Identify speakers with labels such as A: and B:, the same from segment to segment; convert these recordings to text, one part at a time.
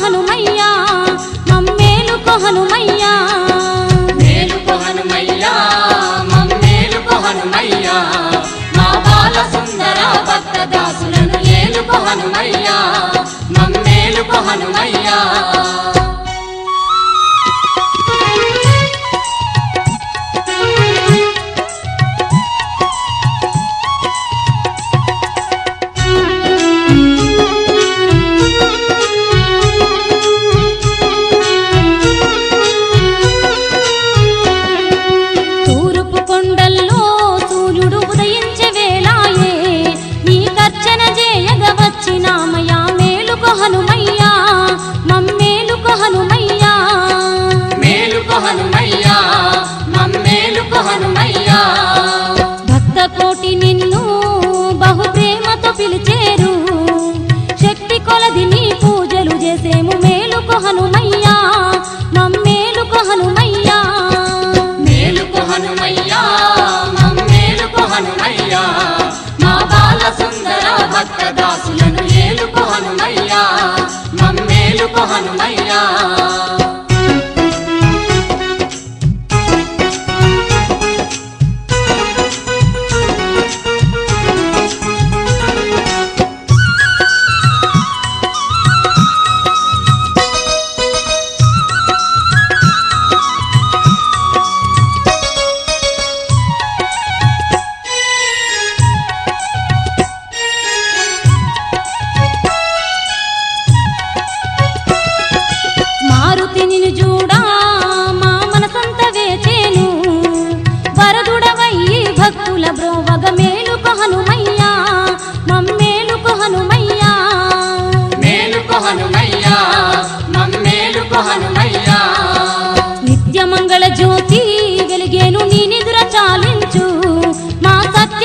A: కొహనుమయ్యా మమ్మేలు కొహనుమయ్యా.
B: మేలు కొహనుమయ్యా మమ్మేలు కొహనుమయ్యా. మా బాల సుందర భక్త
A: దాసులను
B: ఏలు కొహనుమయ్యా మమ్మేలు కొహనుమయ్యా.
A: கொண்டல்ல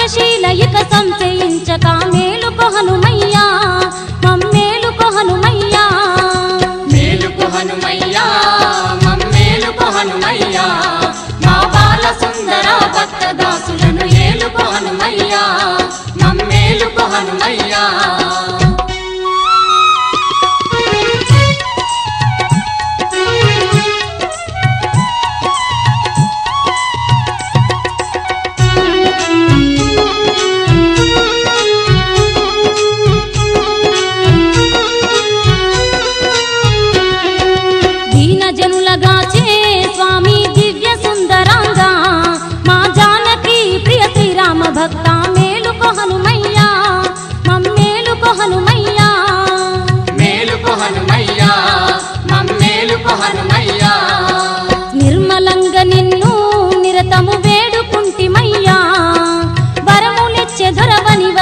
A: పుణ్యశీల ఇక సంశయించక మేలు కొహనుమయ్యా. మమ్మేలు కొహనుమయ్యా.
B: మేలు కొహనుమయ్యా మమ్మేలు కొహనుమయ్యా. మా
A: బాల
B: సుందర
A: భక్త దాసులను
B: ఏలు కొహనుమయ్యా. మమ్మేలు కొహనుమయ్యా.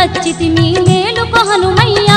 A: నచ్చితి మీ మేలు పహనుమయ్య